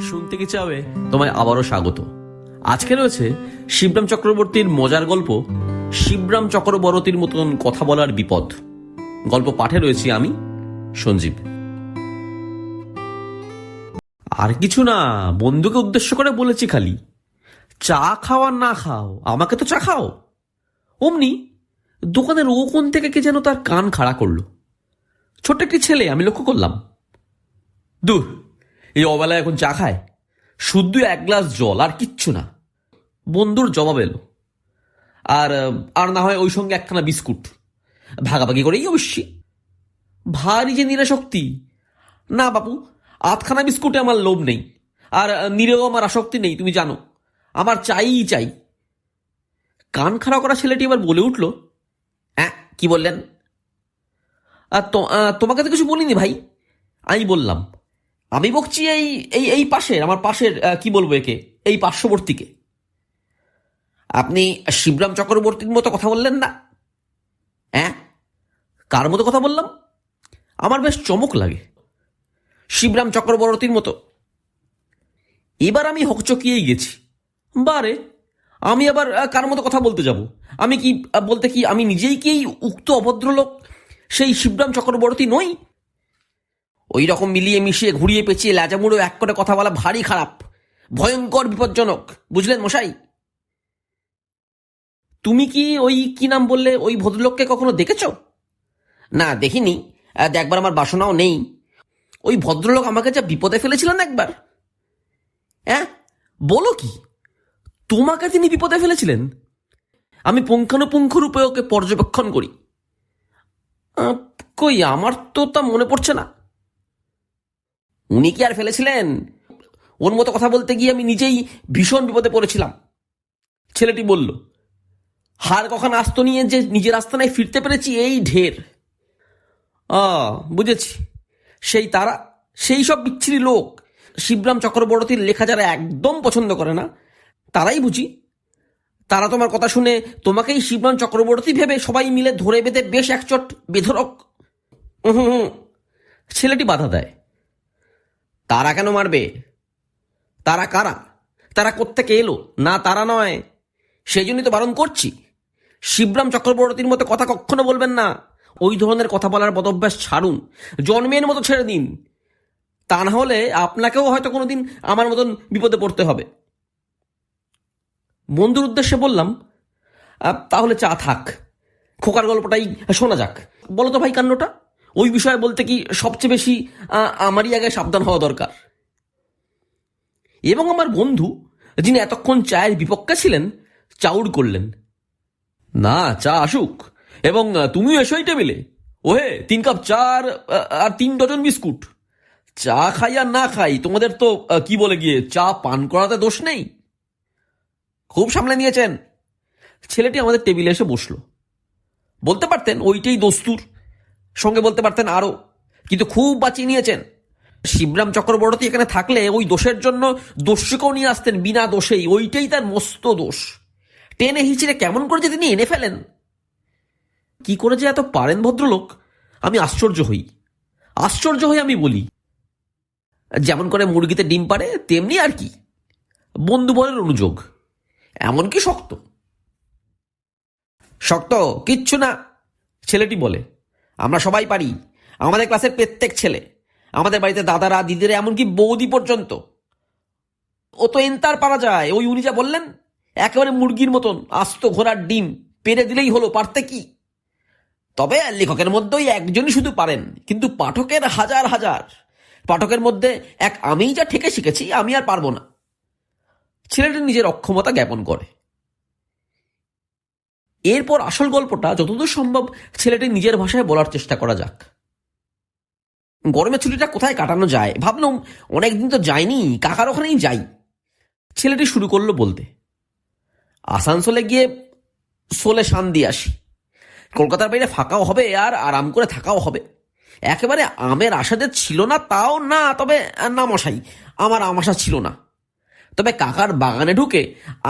শুনতে কি চাবে? তোমায় আবারও স্বাগত। আজকে রয়েছে শিবরাম চক্রবর্তীর মজার গল্প, শিবরাম চক্রবর্তীর মতন কথা বলার বিপদ। গল্প পাঠে রয়েছি আমি, সঞ্জীব। আর কিছু না, বন্ধুকে উদ্দেশ্য করে বলেছি খালি। চা খাও আর না খাও, আমাকে তো চা খাও। অমনি, দোকানের ও কোন থেকে কে যেন তার কান খাড়া করল। ছোট্ট একটি ছেলে, আমি লক্ষ্য করলাম। দূর এই অবেলায় এখন চা খায়। শুদ্ধ এক গ্লাস জল, আর কিচ্ছু না। বন্ধুর জবাব এলো। আর আর না হয় ওই সঙ্গে একখানা বিস্কুট। ভাগাভাগি করেই অবশ্যই। ভারী যে নিরাশক্তি না বাপু, আধখানা বিস্কুটে আমার লোভ নেই। আর নিরেও আমার আসক্তি নেই, তুমি জানো। আমার চাইই চাই। কান খাড়া করা ছেলেটি এবার বলে উঠল হ্যাঁ কি বললেন? আর তোমাকে তো কিছু বলিনি ভাই? আমি বললাম আমি বকছি এই এই এই পাশের, আমার পাশের কি বলব একে? এই পার্শ্ববর্তীকে। আপনি শিবরাম চক্রবর্তীর মতো কথা বললেন না? হ্যাঁ? কার মতো কথা বললাম? আমার বেশ চমক লাগে। শিবরাম চক্রবর্তীর মতো। এবার আমি হকচকিয়েই গেছি। বারে, আমি আবার কার মতো কথা বলতে যাব? আমি কি বলতে কি আমি নিজেই কি উক্ত অভদ্রলোক, সেই শিবরাম চক্রবর্তী নই? ওই রকম মিলিয়ে মিশিয়ে ঘুরিয়ে পেঁচিয়ে ল্যাজামুড়ো এক করে কথা বলা ভারী খারাপ। ভয়ঙ্কর বিপজ্জনক। বুঝলেন মশাই? তুমি কি ওই কি নাম বললে, ওই ভদ্রলোককে কখনো দেখেছ? না, দেখিনি। দেখবার আমার বাসনাও নেই। ওই ভদ্রলোক আমাকে যা বিপদে ফেলেছিলেন একবার? হ্যাঁ বলো কি? তোমাকে তিনি বিপদে ফেলেছিলেন? আমি পুঙ্খানুপুঙ্খ রূপে ওকে পর্যবেক্ষণ করি। কই, আমার তো তা মনে পড়ছে না। উনি কি আর ফেলেছিলেন? ওর মতো কথা বলতে গিয়ে আমি নিজেই ভীষণ বিপদে পড়েছিলাম। ছেলেটি বলল, হার কখন আস্ত নিয়ে যে নিজের আস্তানায় ফিরতে পেরেছি, এই ঢের। আ, বুঝেছি। সেই তারা, সেই সব বিচ্ছিরি লোক, শিবরাম চক্রবর্তীর লেখা যারা একদম পছন্দ করে না, তারাই বুঝি। তারা তোমার কথা শুনে তোমাকেই শিবরাম চক্রবর্তী ভেবে সবাই মিলে ধরে বেঁধে বেশ একচট বেধরক উহুম হুম। ছেলেটি বাধা দেয়। তারা কেন মারবে? তারা কারা? তারা কোত্থেকে এলো? না তারা নয়। সেই জন্যই তো বারণ করছি। শিবরাম চক্রবর্তীর মতো কথা কখনো বলবেন না। ওই ধরনের কথা বলার বদভ্যাস ছাড়ুন। জন্মের মতো ছেড়ে দিন। তা না হলে আপনাকেও হয়তো কোনোদিন আমার মতন বিপদে পড়তে হবে। বন্ধুর উদ্দেশ্যে বললাম "আহ, তাহলে চা থাক। খোকার গল্পটাই শোনা যাক। বলো তো ভাই কান্নটা ওই বিষয়ে বলতে কি সবচেয়ে বেশি আমারই আগে সাবধান হওয়া দরকার। এবং আমার বন্ধু যিনি এতক্ষণ চায়ের বিপক্ষে ছিলেন চাউর করলেন। না চা আসুক। এবং তুমিও এসো এই টেবিলে। ওহে তিন কাপ চা আর, তিন ডজন বিস্কুট। চা খাই আর না খাই তোমাদের তো কি বলে গিয়ে চা পান করাতে দোষ নেই। খুব সামলে নিয়েছেন। ছেলেটি আমাদের টেবিলে এসে বসল। বলতে পারতেন ওইটাই দস্তুর। সঙ্গে বলতে পারতেন আরও। কিন্তু খুব বাঁচিয়ে নিয়েছেন। শিবরাম চক্রবর্তী এখানে থাকলে ওই দোষের জন্য দস্যুকেও নিয়ে আসতেন বিনা দোষেই। ওইটাই তার মস্ত দোষ। টেনে হিচড়ে কেমন করে যে তিনি এনে ফেলেন? কি করে যে এত পারেন ভদ্রলোক? আমি আশ্চর্য হই। আশ্চর্য হয়ে আমি বলি। যেমন করে মুরগিতে ডিম পারে তেমনি আর কি। বন্ধু বলের অনুযোগ। এমনকি শক্ত? শক্ত, কিচ্ছু না, ছেলেটি বলে। আমরা সবাই পারি। আমাদের ক্লাসের প্রত্যেক ছেলে, আমাদের বাড়িতে দাদারা, দিদিরা, এমনকি বৌদি পর্যন্ত। ও তো এন্তার পারা যায়। ওই উনি যা বললেন, একেবারে মুরগির মতন, আস্ত ঘোড়ার ডিম, পেরে দিলেই হলো, পারতে কি? তবে লেখকের মধ্যেই একজনই শুধু পারেন, কিন্তু পাঠকের হাজার হাজার। পাঠকের মধ্যে এক আমিই যা ঠেকে শিখেছি, আমি আর পারব না। ছেলেটি নিজের অক্ষমতা জ্ঞাপন করে। এরপর আসল গল্পটা যতদূর সম্ভব ছেলেটি নিজের ভাষায় বলার চেষ্টা করা যাক। গরমের ছুটিটা কোথায় কাটানো যায়? ভাবলাম, অনেকদিন তো যাইনি, কাকার ওখানেই যাই। ছেলেটি শুরু করল বলতে, আসানসোলে গিয়ে সোলে শান দিয়ে আসি। কলকাতার বাইরে ফাঁকাও হবে আর আরাম করে থাকাও হবে। একেবারে আমের আশা যে ছিল না, তাও না, তবে না মশাই, আমার আম আশা ছিল না। তবে কাকার বাগানে ঢুকে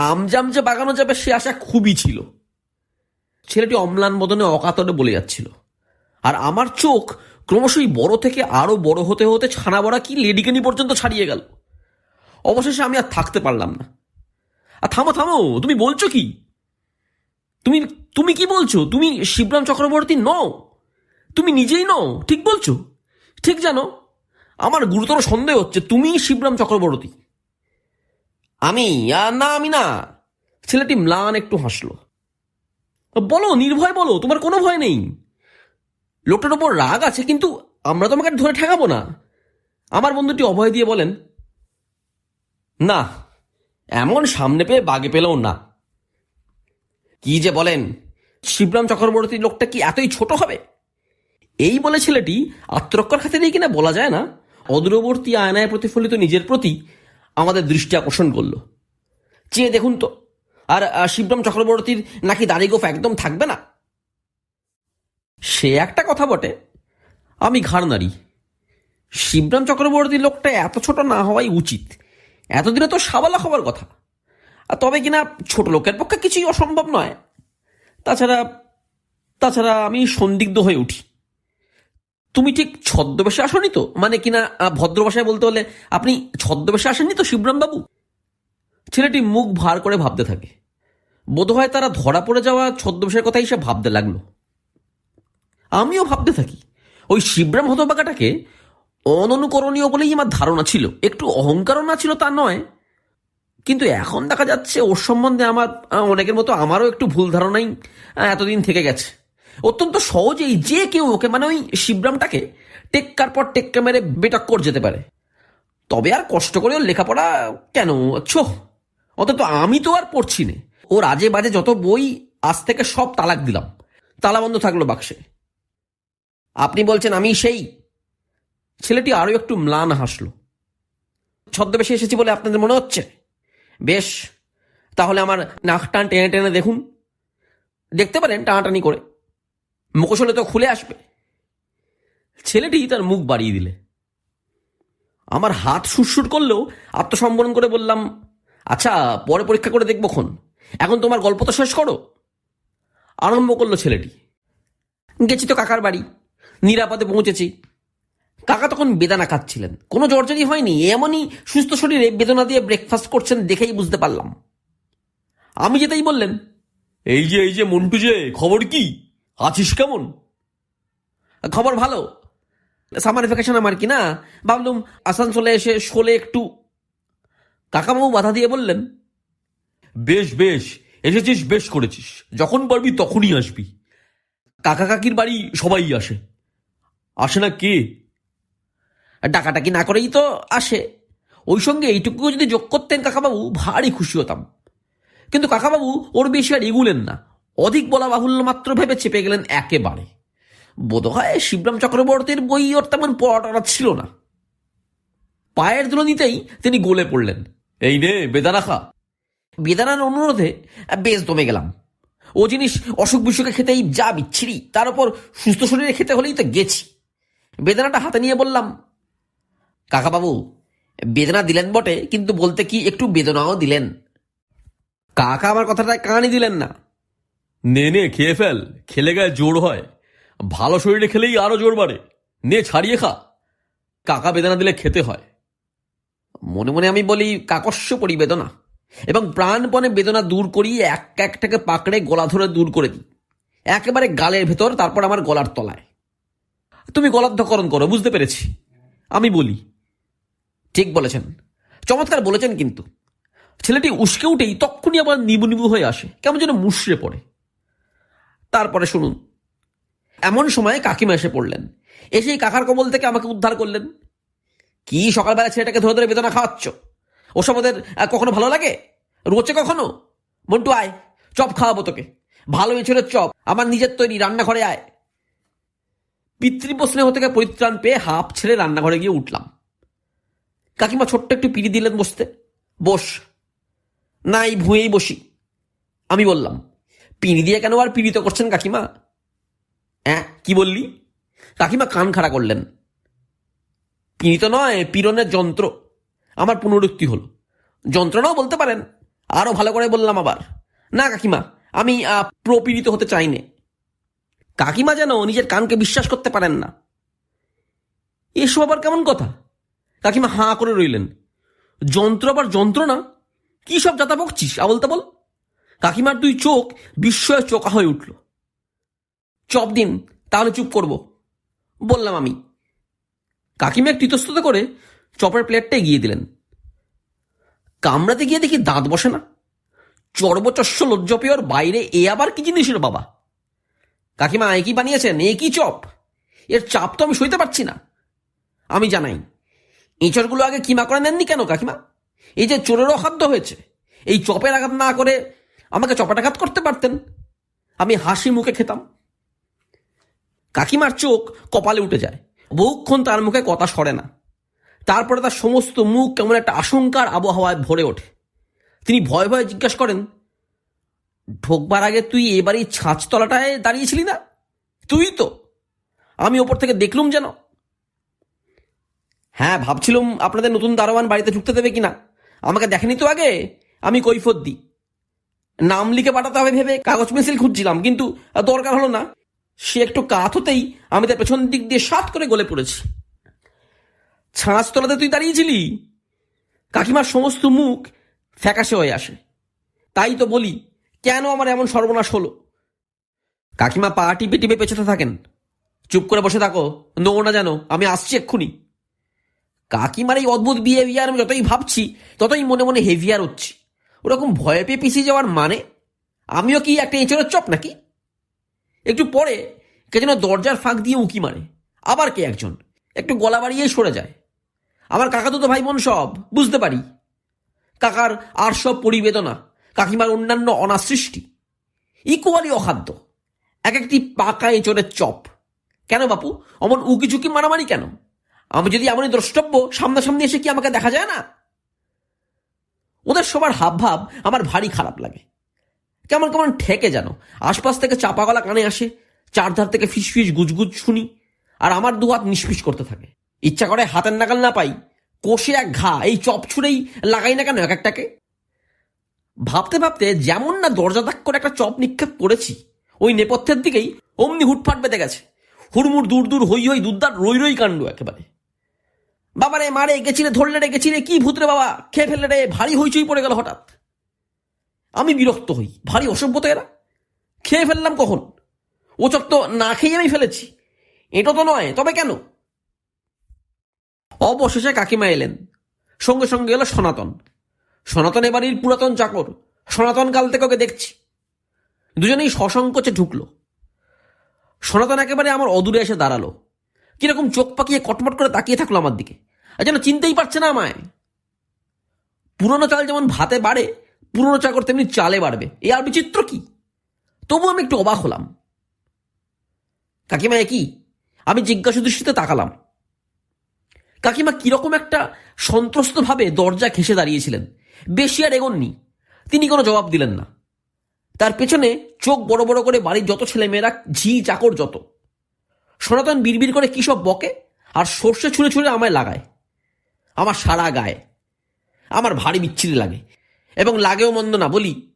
আম জাম যে বাগানো যাবে সে আশা খুবই ছিল। ছেলেটি অম্লান বদনে অকাতরে বলে যাচ্ছিল। আর আমার চোখ ক্রমশই বড় থেকে আরও বড় হতে হতে ছানা বড়া কি লেডিকেনি পর্যন্ত ছাড়িয়ে গেল। অবশেষে আমি আর থাকতে পারলাম না। আর থামো থামো তুমি বলছো কি? তুমি তুমি কি বলছো? তুমি শিবরাম চক্রবর্তী নও? তুমি নিজেই নও ঠিক বলছো? ঠিক জানো আমার গুরুতর সন্দেহ হচ্ছে তুমি শিবরাম চক্রবর্তী। আমি আহ, না আমি না। ছেলেটি ম্লান একটু হাসলো। বলো, নির্ভয় বলো, তোমার কোনো ভয় নেই। লোকটার ওপর রাগ আছে, কিন্তু আমরা তোমাকে ধরে ঠেকাবো না। আমার বন্ধুটি অভয় দিয়ে বলেন, না, এমন সামনে পেয়ে বাগে পেলেও না। কি যে বলেন, শিবরাম চক্রবর্তী লোকটা কি এতই ছোট হবে? এই বলে ছেলেটি আত্মরক্ষার খাতিরেই কিনা বলা যায় না, অদূরবর্তী আয়নায় প্রতিফলিত নিজের প্রতি আমাদের দৃষ্টি আকর্ষণ করল। চেয়ে দেখুন তো আর শিবরাম চক্রবর্তীর নাকি দাড়ি গোফ একদম থাকবে না? সে একটা কথা বটে। আমি ঘাড় নাড়ি। শিবরাম চক্রবর্তী লোকটা এত ছোট না হওয়াই উচিত। এতদিনে তো সাবালা হবার কথা। আর তবে কিনা ছোট লোকের পক্ষে কিছুই অসম্ভব নয়। তাছাড়া তাছাড়া আমি সন্দিগ্ধ হয়ে উঠি। তুমি ঠিক ছদ্মবেশে আসনি তো? মানে কিনা আহ, ভদ্র ভাষায় বলতে হলে আপনি ছদ্মবেশে আসেননি তো শিবরাম বাবু ছেলেটি মুখ ভার করে ভাবতে থাকে। বোধহয় তারা ধরা পড়ে যাওয়া ছদ্মবেশের কথাই সে ভাবতে লাগল। আমিও ভাবতে থাকি, ওই শিবরাম হতবাকাটাকে অননুকরণীয় বলেই আমার ধারণা ছিল। একটু অহংকারও না ছিল তা নয়। কিন্তু এখন দেখা যাচ্ছে ওর সম্বন্ধে আমার, অনেকের মতো আমারও একটু ভুল ধারণাই এতদিন থেকে গেছে। অত্যন্ত সহজেই যে কেউ ওকে মানে ওই শিবরামটাকে টেক্কার পর টেক্কা মেরে বেটাক্কর যেতে পারে। তবে আর কষ্ট করে ওর লেখাপড়া কেন? ছোহ। অন্তত আমি তো আর পড়ছি না। ওর আজে বাজে যত বই, আজ থেকে সব তালাক দিলাম। তালা বন্ধ থাকল বাক্সে। আপনি বলছেন আমি সেই। ছেলেটি আরও একটু ম্লান হাসলো। ছদ্মবেশে এসেছি বলে আপনাদের মনে হচ্ছে? বেশ, তাহলে আমার নাক টান টেনে টেনে দেখুন। দেখতে পারেন টানাটানি করে। মুখোশ হলে তো খুলে আসবে। ছেলেটি তার মুখ বাড়িয়ে দিলে। আমার হাত সুরসুর করলেও আত্মসম্বরণ করে বললাম আচ্ছা পরে পরীক্ষা করে দেখব খন। এখন তোমার গল্প তো শেষ করো। আরম্ভ করল ছেলেটি। গেছি তো কাকার বাড়ি। নিরাপদে পৌঁছেছি। কাকা তখন বেদানা খাচ্ছিলেন। কোনো জর্জরি হয়নি। এমনই সুস্থ শরীরে বেদনা দিয়ে ব্রেকফাস্ট করছেন দেখেই বুঝতে পারলাম। আমি যেতেই বললেন, এই যে এই যে মন্টু যে, খবর কি? আছিস কেমন? খবর ভালো। সামার ভ্যাকেশন আমার কি না? ভাবলুম আসানসোলে এসে শোলে একটু কাকাবাবু বাধা দিয়ে বললেন বেশ বেশ এসেছিস বেশ করেছিস। যখন পারবি তখনই আসবি। কাকা কাকির বাড়ি সবাই আসে। আসে না কে? ডাকাটাকি না করেই তো আসে। ওই সঙ্গে এইটুকু যদি যোগ করতেন কাকাবাবু ভারী খুশি হতাম। কিন্তু কাকাবাবু ওর বেশি আর এগুলেন না। অধিক বলা বাহুল্য মাত্র ভেবে চেপে গেলেন একেবারে। বোধহয় শিবরাম চক্রবর্তীর বই ওর তেমন পড়াটা ছিল না। পায়ের দুলো নিতেই তিনি গলে পড়লেন। এই নে বেদানা খা। বেদানার অনুরোধে বেশ দমে গেলাম। ও জিনিস অসুখ বিসুখে খেতেই যা বিচ্ছিরি তার উপর সুস্থ শরীরে খেতে হলেই তো গেছি। বেদানাটা হাতে নিয়ে বললাম কাকাবাবু বেদনা দিলেন বটে কিন্তু বলতে কি একটু বেদনাও দিলেন? কাকা আমার কথাটা কানই দিলেন না। নে নে খেয়ে ফেল খেলে গায়ে জোর হয়। ভালো শরীরে খেলেই আরও জোর বাড়ে। নে ছাড়িয়ে খা। কাকা বেদনা দিলে খেতে হয়। মনে মনে আমি বলি কাকস্য পরি বেদনা এবং প্রাণপণে বেদনা দূর করিয়ে এক একটাকে পাকড়ে গলা ধরে দূর করে দিই। একেবারে গালের ভেতর, তারপর আমার গলার তলায়। তুমি গলাধ্যকরণ করো, বুঝতে পেরেছি। আমি বলি, ঠিক বলেছেন। চমৎকার বলেছেন কিন্তু। ছেলেটি উস্কে উঠেই তক্ষুনি আবার নিবু নিবু হয়ে আসে, কেমন যেন মুশড়ে পড়ে। তারপরে শুনুন, এমন সময় কাকিমা এসে পড়লেন। এসেই কাকার কবল থেকে আমাকে উদ্ধার করলেন। কি সকালবেলা ছেলেটাকে ধরে ধরে বেদনা খাওয়াচ্ছ? ওসব ওদের কখনো ভালো লাগে? রোচে কখনো? মন্টু, আয়, চপ খাওয়াবো তোকে। ভালো এছাড়া চপ, আমার নিজের তৈরি, রান্নাঘরে আয়। পিতৃপ স্নেহ থেকে পরিত্রাণ পেয়ে হাফ ছেড়ে রান্নাঘরে গিয়ে উঠলাম। কাকিমা ছোট্ট একটু পিড়ি দিলেন বসতে। বস। না এই ভুঁয়েই বসি। আমি বললাম, পিড়ি দিয়ে কেন আর পীড়িত করছেন কাকিমা? হ্যাঁ কি বললি? কাকিমা কান খাড়া করলেন। পীড়িত নয়, পীড়নের যন্ত্র। আমার পুনরুক্তি হলো। যন্ত্রণাও বলতে পারেন, আরও ভালো করে বললাম আবার। না, কাকিমা, আমি প্রপীড়িত হতে চাই নে কাকিমা যেন নিজের কানকে বিশ্বাস করতে পারেন না। এসব আবার কেমন কথা? কাকিমা হাঁ করে রইলেন। যন্ত্র আবার যন্ত্রণা কি সব যাতা বকছিস, আবল তাবল? কাকিমার দুই চোখ বিস্ময়ে চোখা হয়ে উঠল। চপ দিন, তাহলে চুপ করব। বললাম আমি কাকিমা এক ইতস্তত করে চপের প্লেটটা এগিয়ে দিলেন। কামড়াতে গিয়ে দেখি দাঁত বসে না। চর্বচস্য লজ্জপেয়র বাইরে এ আবার কি জিনিসের বাবা? কাকিমা একই বানিয়েছেন? একই চপ? এর চাপ তো আমি সইতে পারছি না। আমি জানাই, এঁচড়গুলো আগে কিমা করে নেননি কেন কাকিমা? এই যে চোরেরও খাদ্য হয়েছে। এই চপের আঘাত না করে আমাকে চপাটাঘাত করতে পারতেন। আমি হাসি মুখে খেতাম। কাকিমার চোখ কপালে উঠে যায়। বহুক্ষণ তার মুখে কথা সরে না। তারপরে তার সমস্ত মুখ কেমন একটা আশঙ্কার আবহাওয়ায় ভরে ওঠে। তিনি ভয়ে ভয়ে জিজ্ঞাসা করেন, ঢোকবার আগে তুই এবারই ছাঁচতলাটায় দাঁড়িয়েছিলি না? তুই তো? আমি ওপর থেকে দেখলুম যেন। হ্যাঁ ভাবছিলাম আপনাদের নতুন দারোয়ান বাড়িতে ঢুকতে দেবে কিনা। আমাকে দেখেনি তো আগে? আমি কৈফত দিই। নাম লিখে পাঠাতে হবে ভেবে কাগজ পেন্সিল খুঁজছিলাম, কিন্তু দরকার হলো না। সে একটু কাত হতেই আমি তার পেছন দিক দিয়ে সাত করে গলে পড়েছি। ছাঁচ তোলাতে তুই দাঁড়িয়েছিলি? কাকিমার সমস্ত মুখ ফ্যাকাশে হয়ে আসে। তাই তো বলি, কেন আমার এমন সর্বনাশ হলো? কাকিমা পা টিপে টিপে পেছাতে থাকেন। চুপ করে বসে থাকো নো না জানো আমি আসছি এক্ষুনি। কাকিমার এই অদ্ভুত বিহেভিয়ার আমি যতই ভাবছি, ততই মনে মনে হেভিয়ার হচ্ছি। ওরকম ভয় পেয়ে পিছিয়ে যাওয়ার মানে? আমিও কি একটা এঁচড়ের চপ নাকি? একটু পরে কে যেন দরজার ফাঁক দিয়ে উঁকি মারে। আবার কে একজন? একটু গলা বাড়িয়েই সরে যায়। আমার কাকা তো ভাই বোন সব, বুঝতে পারি। কাকার আর সব পরিবেদনা, কাকিমার অন্যান্য অনাসৃষ্টি। ইকুয়ালি অখাদ্য। এক একটি পাকা এঁচড়ের চপ। কেন বাপু? অমন উকি ঝুঁকি মারামারি কেন? আমি যদি এমনই দ্রষ্টব্য, সামনাসামনি এসে কি আমাকে দেখা যায় না? ওদের সবার হাবভাব আমার ভারী খারাপ লাগে। কেমন কেমন ঠেকে যেন। আশপাশ থেকে চাপা গলা কানে আসে, চারধার থেকে ফিস ফিস গুজগুজ শুনি, আর আমার দু হাত নিষ্পিস করতে থাকে। ইচ্ছা করে হাতের নাগাল না পাই, কষে এক ঘা, এই চপ ছুঁড়েই লাগাই না কেন এক একটাকে ভাবতে ভাবতে যেমন না দরজা তাক করে একটা চপ নিক্ষেপ করেছি, ওই নেপথ্যের দিকেই অমনি হুটফাট বেঁধে গেছে। হুড়মুড় দূর দূর হই হই দুদ্দার রই রই কাণ্ড একেবারে। বাবা রে মারে গেছিলে ধরলে রে গেছিলে কি ভূতরে বাবা, খেয়ে ফেললে রে, ভারী হইচই পড়ে গেল হঠাৎ। আমি বিরক্ত হই, ভারী অসভ্যতা এরা। খেয়ে ফেললাম কখন? ও চক তো না খেয়ে আমি ফেলেছি। এটা তো নয়, তবে কেন? অবশেষে কাকিমা এলেন। সঙ্গে সঙ্গে এলো সনাতন। সনাতন এ বাড়ির পুরাতন চাকর। সনাতন কাল থেকে ওকে দেখছি। দুজনেই সসংকোচে ঢুকলো। সনাতন একেবারে আমার অদূরে এসে দাঁড়াল। কীরকম চোখ পাকিয়ে কটমট করে তাকিয়ে থাকল আমার দিকে। আর যেন চিনতেই পারছে না আমায়। পুরনো চাল যেমন ভাতে বাড়ে পুরনো চাকর তেমনি চালে বাড়বে। এ আর বিচিত্র কি? তবু আমি একটু অবাক হলাম। কাকিমা একই? আমি জিজ্ঞাসা দৃষ্টিতে তাকালাম। কাকিমা কীরকম একটা সন্ত্রস্তভাবে দরজা ঘেসে দাঁড়িয়েছিলেন। বেশি আর এগোননি। তিনি কোনো জবাব দিলেন না। তার পেছনে চোখ বড় বড় করে বাড়ির যত ছেলেমেয়েরা, ঝি, চাকর যত। সনাতন বিড়বিড় করে কী সব বকে? আর সর্ষে ছুঁড়ে ছুঁড়ে আমায় লাগায়। আমার সারা গায়ে। আমার ভারী বিচ্ছিরি লাগে। এবং লাগেও মন্দ না, বলি।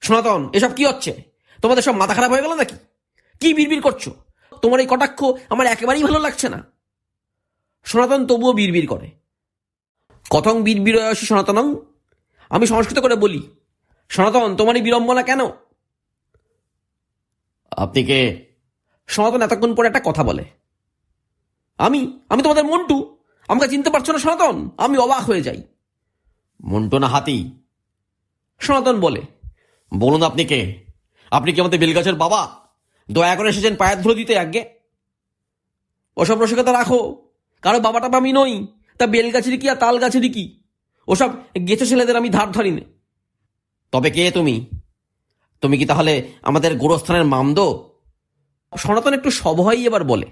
সনাতন, এসব কি হচ্ছে? তোমাদের সব মাথা খারাপ হয়ে গেল নাকি? কি বিড়বিড় করছ? তোমার এই কটাক্ষ আমার একেবারেই ভালো লাগছে না। সনাতন তবুও বিড়বিড় করে। কথং বীরবিরয়সী সনাতনং। আমি সংস্কৃত করে বলি, সনাতন তোমার এই বিড়ম্বনা কেন? আপনি কে? সনাতন এতক্ষণ পরে একটা কথা বলে। আমি? আমি তোমাদের মন্টু। আমাকে চিনতে পারছ না সনাতন? আমি অবাক হয়ে যাই। মন্টু না হাতি? সনাতন বলে। বলুন আপনি কে? আপনি কি আমাদের বেলগাছের বাবা? দয়া করে এসেছেন পায়ের ধরে দিতে আগে। ওসব রসিকতা রাখো। কারও বাবাটা আমি নই। তা বেলগাছেরই কি আর তাল গাছেরই কি? ওসব গেছে ছেলেদের আমি ধার ধারিনে। তবে কে তুমি? তুমি কি তাহলে আমাদের গোরস্থানের মামদো? সনাতন একটু সভয় এবার বলে।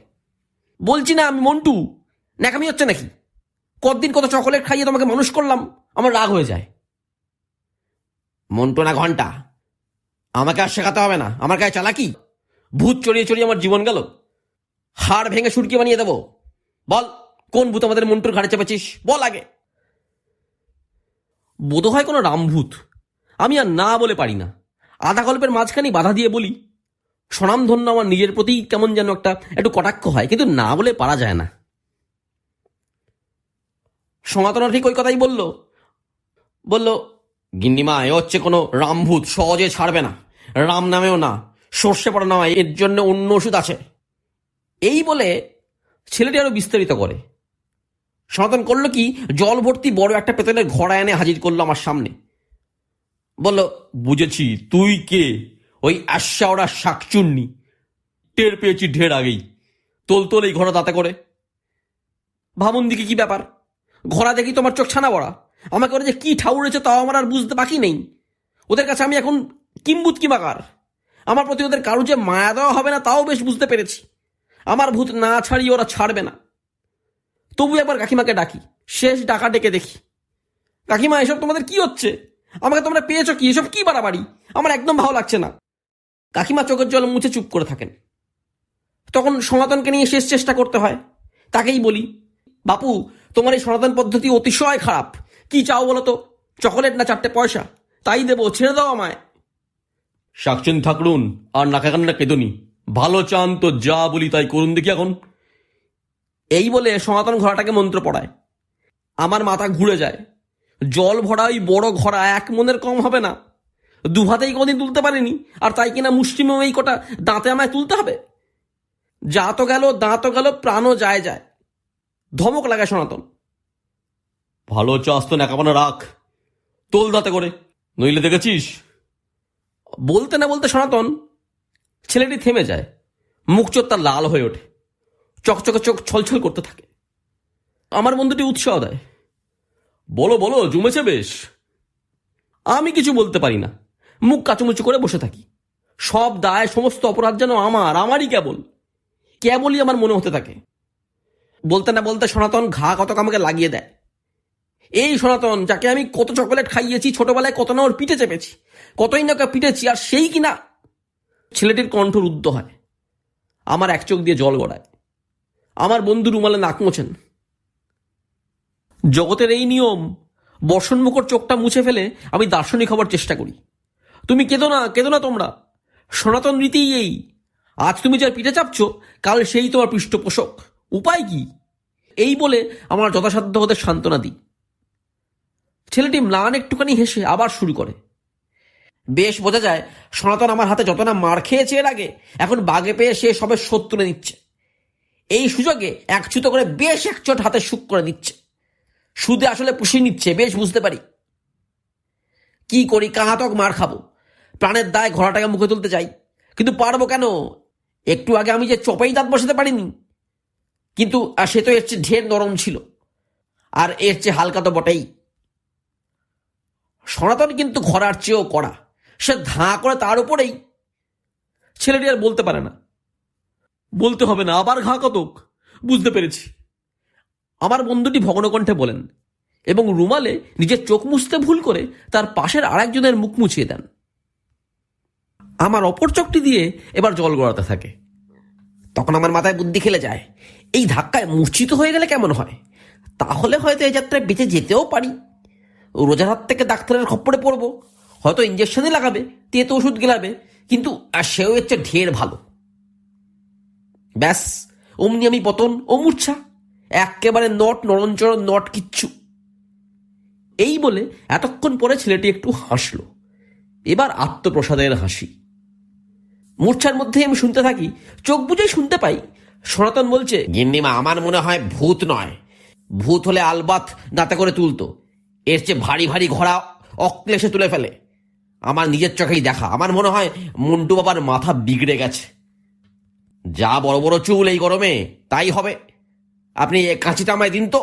বলছি না আমি মন্টু। ন্যাকামি হচ্ছে নাকি? কতদিন কত চকোলেট খাইয়ে তোমাকে মানুষ করলাম, আমার রাগ হয়ে যায়। মন্টু না ঘণ্টা। আমাকে আর শেখাতে হবে না। আমার গায়ে চালাকি? ভূত চড়িয়ে চড়িয়ে আমার জীবন গেল। হাড় ভেঙে সুরকি বানিয়ে দেবো। বল, কোন ভূত আমাদের মন্টুর ঘাড়ে চেপেছিস? বল আগে। বোধ হয় কোনো রামভূত আমি আর না বলে পারি না। আধা গল্পের মাঝখানেই বাধা দিয়ে বলি, স্বনামধন্য আমার নিজের প্রতি কেমন যেন একটা, একটু কটাক্ষ হয়, কিন্তু না বলে পারা যায় না। সনাতন ঠিক ওই কথাই বলল। বলল গিন্নিমা, এ হচ্ছে কোনো রামভূত, সহজে ছাড়বে না। রাম নামেও না, সর্ষে পড়া নয়, এর জন্য অন্য ওষুধ আছে। এই বলে ছেলেটি আরও বিস্তারিত করে। সনাতন করল কি, জল ভর্তি বড় একটা পেতলের ঘোড়া এনে হাজির করল আমার সামনে। বলল, বুঝেছি, তুই কে? ওই আশা ওরা শাকচুন্নি। টের পেয়েছি ঢের আগেই। তোল তোল এই ঘোড়া তাতে করে। ভাবুন দিকে কি ব্যাপার। ঘোড়া দেখি তোমার চোখ ছানা বড়া। আমাকে ওরা যে, কি ঠাউরেছে তাও আমার আর বুঝতে বাকি নেই। ওদের কাছে আমি এখন কিম্বুত কি বাকার আমার প্রতি ওদের কারও যে মায়া দেওয়া হবে না, তাও বেশ বুঝতে পেরেছি। আমার ভূত না ছাড়িয়ে ওরা ছাড়বে না। তবু একবার কাকিমাকে ডাকি, শেষ ডাকা ডেকে দেখি। কাকিমা, এসব তোমাদের কি হচ্ছে? আমাকে তোমরা পেয়েছ কি? এসব কি বাড়াবাড়ি? আমার একদম ভালো লাগছে না। কাকিমা চোখের জল মুছে চুপ করে থাকেন। তখন সনাতনকে নিয়ে শেষ চেষ্টা করতে হয়। তাকেই বলি, বাপু, তোমার এই সনাতন পদ্ধতি অতিশয় খারাপ। কি চাও বলো তো? চকোলেট না চারটে পয়সা? তাই দেবো ছেড়ে দাও আমায়। শাকচেন থাকরুন আর নাকা কান্না কেদনি। ভালো চান তো যা বলি তাই করুন দেখি এখন। এই বলে সনাতন ঘোড়াটাকে মন্ত্র পড়ায়। আমার মাথা ঘুরে যায়। জল ভরা ওই বড় ঘোড়া এক মনের কম হবে না। দু হাতেই কোনদিন তুলতে পারিনি আর তাই কিনা মুষ্টিমেয় এই কটা দাঁতে আমায় তুলতে হবে? যা তো গেল দাঁতও গেল প্রাণও যায় যায়। ধমক লাগায় সনাতন। ভালো চাস তো নাকাপানা রাখ। তোল দাঁতে করে। নইলে দেখেছিস? বলতে না বলতে সনাতন, ছেলেটি থেমে যায়। মুখ চোখ তার লাল হয়ে ওঠে। চকচকে চোখ ছলছল করতে থাকে। আমার বন্ধুটি উৎসাহ দেয়। বলো বলো, জমেছে বেশ। আমি কিছু বলতে পারি না। মুখ কাচুমুচু করে বসে থাকি। সব দায়, সমস্ত অপরাধ যেন আমার, আমারই কেবল। কেবলই আমার মনে হতে থাকে। বলতে না বলতে সনাতন ঘা কতক আমাকে লাগিয়ে দেয়। এই সনাতন, যাকে আমি কত চকোলেট খাইয়েছি, ছোটবেলায় কত না ওর পিঠে চেপেছি, কতই না ওকে পিটেছি, আর সেই কিনা ছেলেটির কণ্ঠ রুদ্ধ হয়। আমার এক চোখ দিয়ে জল গড়ায়। আমার বন্ধু রুমালে নাক মোছেন। জগতের এই নিয়ম, বর্ষণমুখর চোখটা মুছে ফেলে আমি দার্শনিক হবার চেষ্টা করি। তুমি কেঁদো না কেঁদো না তোমরা। সনাতন রীতি এই। আজ তুমি যার পিঠে চাপছো, কাল সেই তোমার পৃষ্ঠপোষক। উপায় কি? এই বলে আমার যথাসাধ্য ওদের সান্ত্বনা দিই। ছেলেটি ম্লান একটুখানি হেসে আবার শুরু করে। বেশ বোঝা যায়, সনাতন আমার হাতে যত না মার খেয়েছে এর আগে, এখন বাগে পেয়ে সে সবে শোধ তুলে নিচ্ছে। এই সুযোগে এক করে বেশ এক চোট হাতে সুখ করে দিচ্ছে সুদে আসলে পুষিয়ে নিচ্ছে, বেশ বুঝতে পারি। কি করি, কাহাতক মার খাব? প্রাণের দায় ঘোড়াটাকে মুখে তুলতে চাই। কিন্তু পারব কেন? একটু আগে আমি যে চপাই দাঁত বসাতে পারিনি। কিন্তু সে তো এর চেয়ে ঢের নরম ছিল। আর এর চেয়ে হালকা তো বটেই। সনাতন কিন্তু ঘোড়ার চেয়েও কড়া। সে ধাঁ করে তার উপরেই। ছেলেটি আর বলতে পারে না। বলতে হবে না, আবার ঘা কতক? বুঝতে পেরেছি। আমার বন্ধুটি ভগ্নকণ্ঠে বলেন, এবং রুমালে নিজের চোখ মুছতে ভুল করে তার পাশের আরেকজনের মুখ মুছিয়ে দেন। আমার অপর চোখটি দিয়ে এবার জল গড়াতে থাকে। তখন আমার মাথায় বুদ্ধি খেলে যায়। এই ধাক্কায় মূর্ছিত হয়ে গেলে কেমন হয়? তাহলে হয়তো এই যাত্রায় বেঁচে যেতেও পারি। রোজার হাত থেকে ডাক্তারের খপ্পরে পড়ব। হয়তো ইঞ্জেকশনই লাগাবে তে তো ওষুধ গেলাবে, কিন্তু, আর সেও হচ্ছে ঢের ভালো। ব্যাস, অমনি আমি পতন ও মূর্ছা। একেবারে নট নরঞ্চরণ নট কিচ্ছু। এই বলে এতক্ষণ পরে ছেলেটি একটু হাসলো। এবার আত্মপ্রসাদের হাসি। মূর্ছার মধ্যেই আমি শুনতে থাকি, চোখ বুঝেই শুনতে পাই, সনাতন বলছে, গিন্নিমা, আমার মনে হয় ভূত নয়। ভূত হলে আলবাত দাঁতে করে তুলতো। এর চেয়ে ভারী ভারী ঘোড়া অক্লেশে তুলে ফেলে। আমার নিজের চোখেই দেখা। আমার মনে হয় মন্টু বাবার মাথা বিগড়ে গেছে। যা বড় বড় চুল এই গরমে তাই হবে। আপনি এ কাঁচিটা আমায় দিন তো।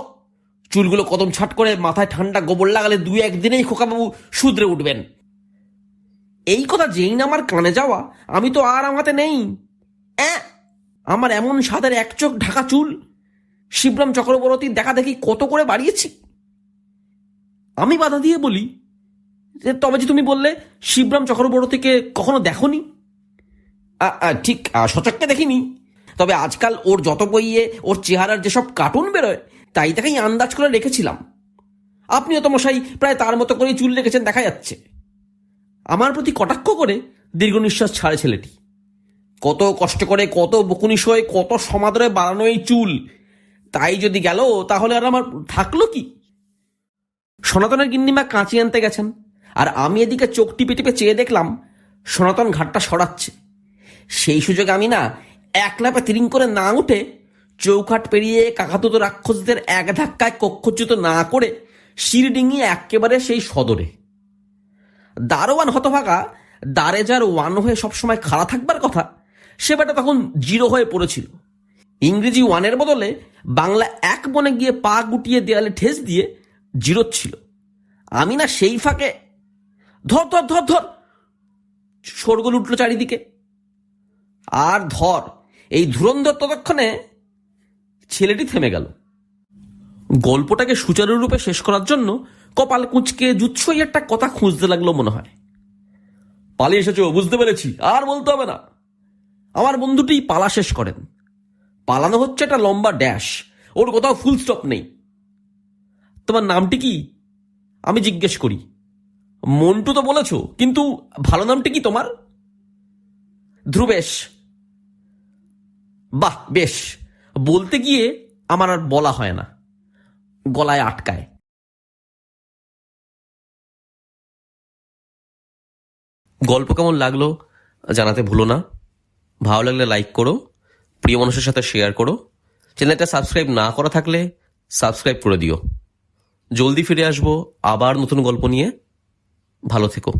চুলগুলো কদম ছাট করে মাথায় ঠান্ডা গোবর লাগালে দুই একদিনেই খোকাবাবু শুধরে উঠবেন। এই কথা যেই না আমার কানে যাওয়া আমি তো আর আমাতে নেই। অ্যাঁ, আমার এমন সাদের এক চোখ ঢাকা চুল। শিবরাম চক্রবর্তীর দেখা দেখি কত করে বাড়িয়েছি। আমি বাধা দিয়ে বলি তবে যে তুমি বললে শিবরাম চক্রবর্তীকে কখনো দেখনি? ঠিক আ, সচক্ষে দেখিনি। তবে আজকাল ওর যত বইয়ে ওর চেহারার যেসব কার্টুন বেরোয় তাই তাকেই আন্দাজ করে রেখেছিলাম। আপনিও তো মশাই প্রায় তার মতো করেই চুল রেখেছেন দেখা যাচ্ছে। আমার প্রতি কটাক্ষ করে দীর্ঘ নিঃশ্বাস ছাড়ে ছেলেটি। কত কষ্ট করে কত বকুনি সয়ে কত সমাদরে বাড়ানো এই চুল। তাই যদি গেল তাহলে আর আমার থাকল কি? সনাতনের গিন্নিমা কাঁচি আনতে গেছেন। আর আমি এদিকে চোখ টিপে টিপে চেয়ে দেখলাম, সনাতন ঘাটটা সরাচ্ছে। সেই সুযোগে আমি না এক লাপে তিরিং করে না উঠে চৌকাট পেরিয়ে কাকাতুত রাক্ষসদের এক ধাক্কায় কক্ষচ্যুত না করে শির ডিঙিয়ে একেবারে সেই সদরে। দারোয়ান হতভাগা, দারে যার ওয়ান হয়ে সবসময় খাড়া থাকবার কথা, সে বেটা তখন জিরো হয়ে পড়েছিল। ইংরেজি ওয়ানের বদলে বাংলা এক বনে গিয়ে পা গুটিয়ে দেয়ালে ঠেস দিয়ে জিরোচ্ছিল আমি না সেই ফাঁকে, ধর ধর ধর ধর শোরগোল উঠল চারিদিকে। আর ধর, এই ধুরন্ধর ততক্ষণে ছেলেটি থেমে গেল। গল্পটাকে সুচারুরূপে শেষ করার জন্য কপাল কুঁচকে জুৎসই একটা কথা খুঁজতে লাগল মনে হয়। পালিয়ে এসেছ, বুঝতে পেরেছি, আর বলতে হবে না। আমার বন্ধুটি পালা শেষ করেন। পালানো হচ্ছে একটা লম্বা ড্যাশ, ওর কোথাও ফুল স্টপ নেই। তোমার নামটি কি? আমি জিজ্ঞেস করি। মন্টু তো বলেছ, কিন্তু ভালো নামটি কি তোমার? ধ্রুবেশ। বাহ, বেশ। বলতে গিয়ে আমার আর বলা হয় না। গলায় আটকায়। গল্প কেমন লাগল জানাতে ভুলো না। ভালো লাগলে লাইক করো, প্রিয় মানুষের সাথে শেয়ার করো। চ্যানেলটা সাবস্ক্রাইব না করা থাকলে সাবস্ক্রাইব করে দিও। জলদি ফিরে আসব আবার নতুন গল্প নিয়ে। ভালো থেকো।